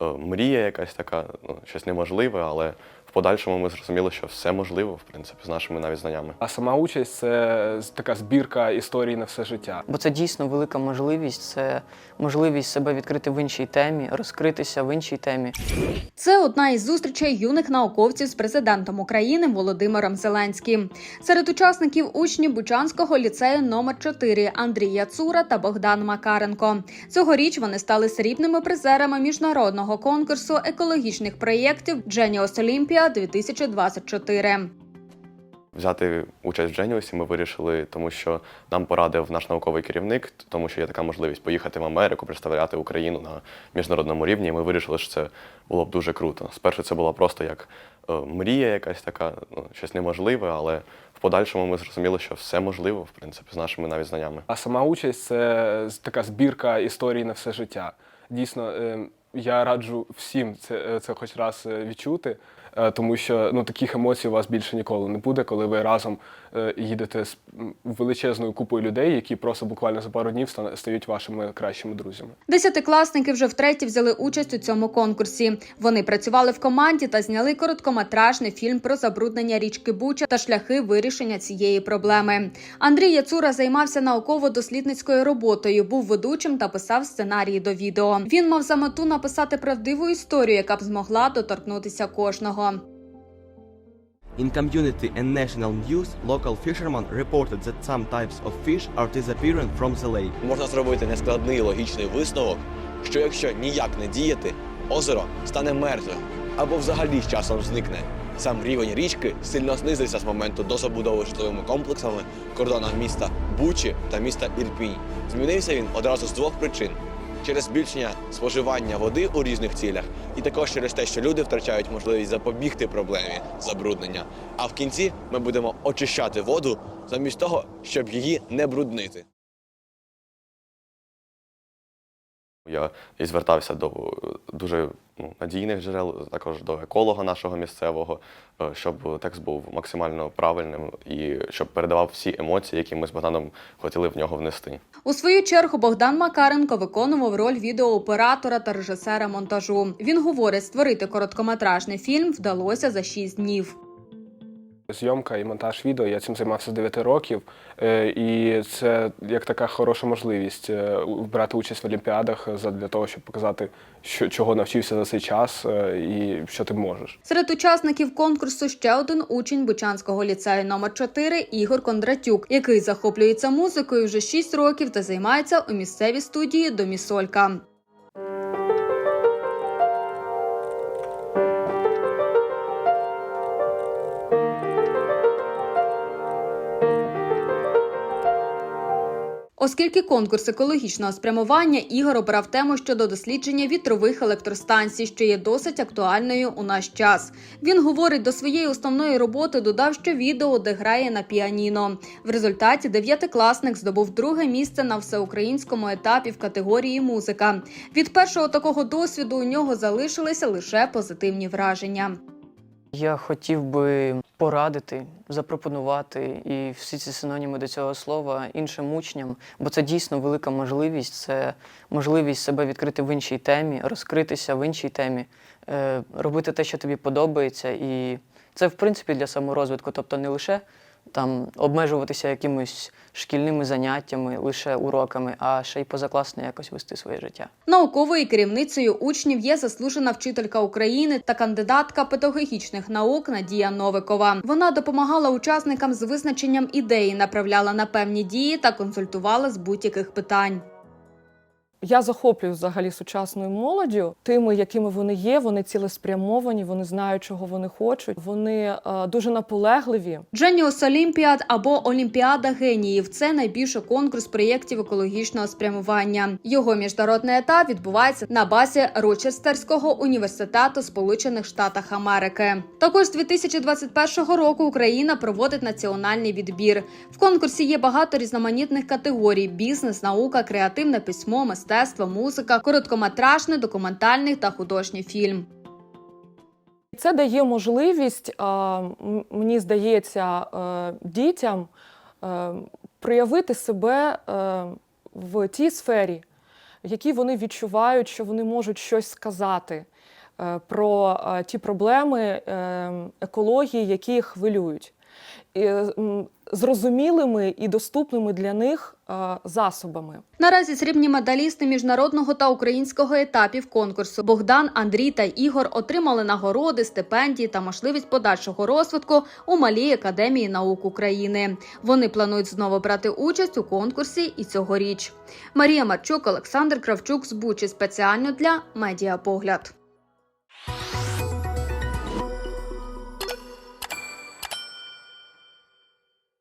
е, мрія якась така, ну, щось неможливе, але в подальшому ми зрозуміли, що все можливо, в принципі, з нашими навіть знаннями. А сама участь це така збірка історій на все життя. Бо це дійсно велика можливість, це можливість себе відкрити в іншій темі, розкритися в іншій темі. Це одна із зустрічей юних науковців з президентом України Володимиром Зеленським. Серед учасників учні Бучанського ліцею номер 4 Андрій Яцура та Богдан Макаренко. Цьогоріч вони стали срібними призерами міжнародного конкурсу екологічних проєктів Genius Olympia 2024. Взяти участь в Genius ми вирішили, тому що нам порадив наш науковий керівник, тому що є така можливість поїхати в Америку, представляти Україну на міжнародному рівні. І ми вирішили, що це було б дуже круто. Спершу це була просто як е, мрія якась така, ну, щось неможливе, але в подальшому ми зрозуміли, що все можливо, в принципі, з нашими навіть знаннями. А сама участь це така збірка історій на все життя. Дійсно, е, я раджу всім це, е, це хоч раз е, відчути, тому що ну, таких емоцій у вас більше ніколи не буде, коли ви разом е, їдете з величезною купою людей, які просто буквально за пару днів стають вашими кращими друзями. Десятикласники вже втретє взяли участь у цьому конкурсі. Вони працювали в команді та зняли короткометражний фільм про забруднення річки Буча та шляхи вирішення цієї проблеми. Андрій Яцура займався науково-дослідницькою роботою, був ведучим та писав сценарії до відео. Він мав за мету написати правдиву історію, яка б змогла доторкнутися кожного. In community and national news, local fishermen reported that some types of fish are disappearing from the lake. Можна зробити нескладний логічний висновок, що якщо ніяк не діяти, озеро стане мертвим або взагалі з часом зникне. Сам рівень річки сильно знизився з моменту до забудови житловими комплексами в кордонах міста Бучі та міста Ірпінь. Змінився він одразу з двох причин: через збільшення споживання води у різних цілях, і також через те, що люди втрачають можливість запобігти проблемі забруднення. А в кінці ми будемо очищати воду замість того, щоб її не бруднити. Я і звертався до е, дуже ну, надійних джерел, також до еколога нашого місцевого, е, щоб текст був максимально правильним і щоб передавав всі емоції, які ми з Богданом хотіли в нього внести. У свою чергу Богдан Макаренко виконував роль відеооператора та режисера монтажу. Він говорить, створити короткометражний фільм вдалося за 6 днів. Зйомка і монтаж відео, я цим займався з 9 років, е, і це як така хороша можливість е, брати участь в олімпіадах для того, щоб показати, що, чого навчився за цей час е, і що ти можеш. Серед учасників конкурсу ще один учень Бучанського ліцею номер 4 Ігор Кондратюк, який захоплюється музикою вже 6 років та займається у місцевій студії Домісолька. Оскільки конкурс екологічного спрямування Ігор обрав тему щодо дослідження вітрових електростанцій, що є досить актуальною у наш час. Він говорить до своєї основної роботи, додав, що відео, де грає на піаніно. В результаті дев'ятикласник здобув друге місце на всеукраїнському етапі в категорії музика. Від першого такого досвіду у нього залишилися лише позитивні враження. Я хотів би порадити, запропонувати і всі ці синоніми до цього слова іншим учням, бо це дійсно велика можливість, це можливість себе відкрити в іншій темі, розкритися в іншій темі, е, робити те, що тобі подобається. І це, в принципі, для саморозвитку, тобто не лише там обмежуватися якимись шкільними заняттями, лише уроками, а ще й позакласно якось вести своє життя. Науковою керівницею учнів є заслужена вчителька України та кандидатка педагогічних наук Надія Новикова. Вона допомагала учасникам з визначенням ідеї, направляла на певні дії та консультувала з будь-яких питань. Я захоплююсь взагалі сучасною молоддю, тими, якими вони є. Вони цілеспрямовані, вони знають, чого вони хочуть. Вони е, дуже наполегливі. Genius Olympiad або Олімпіада геніїв це найбільший конкурс проєктів екологічного спрямування. Його міжнародний етап відбувається на базі Рочестерського університету Сполучених Штатів Америки. Також з 2021 року Україна проводить національний відбір. В конкурсі є багато різноманітних категорій: бізнес, наука, креативне письмо, мистецтво, музика, короткометражний, документальний та художній фільм. Це дає можливість, мені здається, е, дітям е, проявити себе е, в тій сфері, які вони відчувають, що вони можуть щось сказати про ті проблеми екології, які їх хвилюють. Зрозумілими і доступними для них засобами. Наразі срібні медалісти міжнародного та українського етапів конкурсу Богдан, Андрій та Ігор отримали нагороди, стипендії та можливість подальшого розвитку у малій академії наук України. Вони планують знову брати участь у конкурсі і цьогоріч. Марія Марчук, Олександр Кравчук з Бучі спеціально для Медіапогляд.